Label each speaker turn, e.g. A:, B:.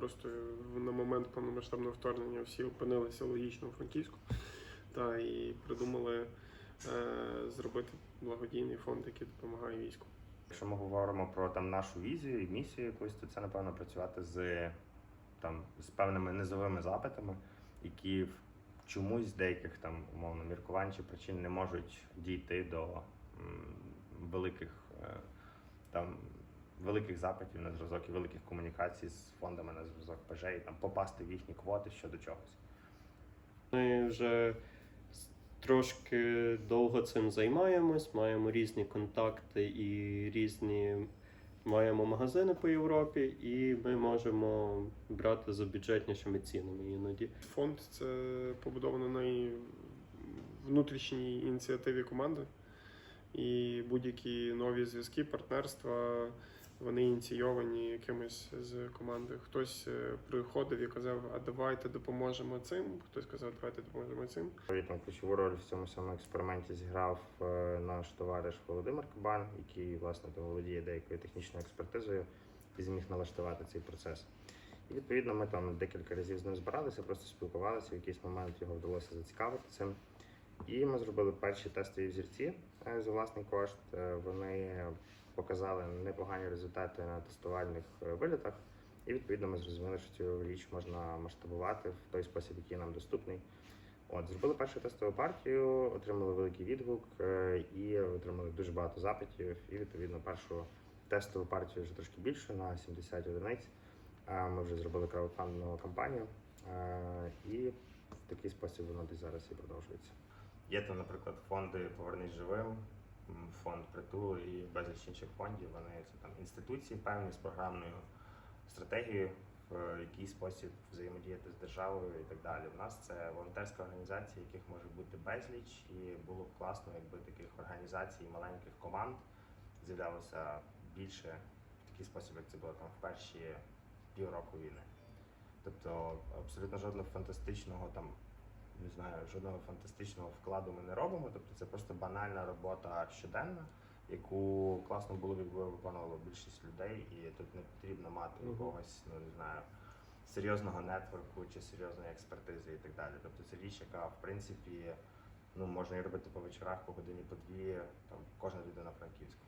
A: просто на момент повномасштабного вторгнення всі опинилися логічно у Франківську. Та і придумали е, зробити благодійний фонд, який допомагає війську.
B: Якщо ми говоримо про там нашу візію і місію якусь, то це напевно працювати з там з певними низовими запитами, які чомусь з деяких там умовно міркувань чи причин не можуть дійти до м, великих е, там великих запитів на зразок і великих комунікацій з фондами на зразок ПЖ і там попасти в їхні квоти щодо чогось.
C: Ми вже трошки довго цим займаємось, маємо різні контакти і різні маємо магазини по Європі, і ми можемо брати за бюджетнішими цінами іноді.
A: Фонд це побудовано на внутрішній ініціативі команди. І будь-які нові зв'язки, партнерства, вони ініційовані якимось з команди. Хтось е, приходив і казав, а давайте допоможемо цим. Хтось казав, давайте допоможемо цим.
B: Відповідно, ключову роль в цьому самому експерименті зіграв е, наш товариш Володимир Кабан, який власне володіє деякою технічною експертизою і зміг налаштувати цей процес. І відповідно ми там декілька разів з ним збиралися, просто спілкувалися. В якийсь момент його вдалося зацікавити цим. І ми зробили перші тестові взірці е, за власний кошт. Е, Вони показали непогані результати на тестувальних е, вилітах. І відповідно ми зрозуміли, що цю річ можна масштабувати в той спосіб, який нам доступний. От, зробили першу тестову партію, отримали великий відгук і отримали дуже багато запитів. І відповідно першу тестову партію вже трошки більше на 70 одиниць. Ми вже зробили краудфандингову кампанію, і в такий спосіб воно десь зараз і продовжується. Є там, наприклад, фонди Повернись живим, фонд притул і безліч інших фондів. Вони це там інституції певні з програмною стратегією, в який спосіб взаємодіяти з державою і так далі. У нас це волонтерська організація, яких може бути безліч, і було б класно, якби таких організацій, маленьких команд з'являлося більше в такий спосіб, як це було там в перші півроку війни. Тобто абсолютно жодного фантастичного там. Не знаю, жодного фантастичного вкладу ми не робимо. Тобто це просто банальна робота щоденна, яку класно було б, якби виконувало більшість людей, і тут не потрібно мати якогось, ну не знаю, серйозного нетворку чи серйозної експертизи і так далі. Тобто це річ, яка в принципі ну можна і робити по вечорах, по годині, по дві, там кожна людина франківська.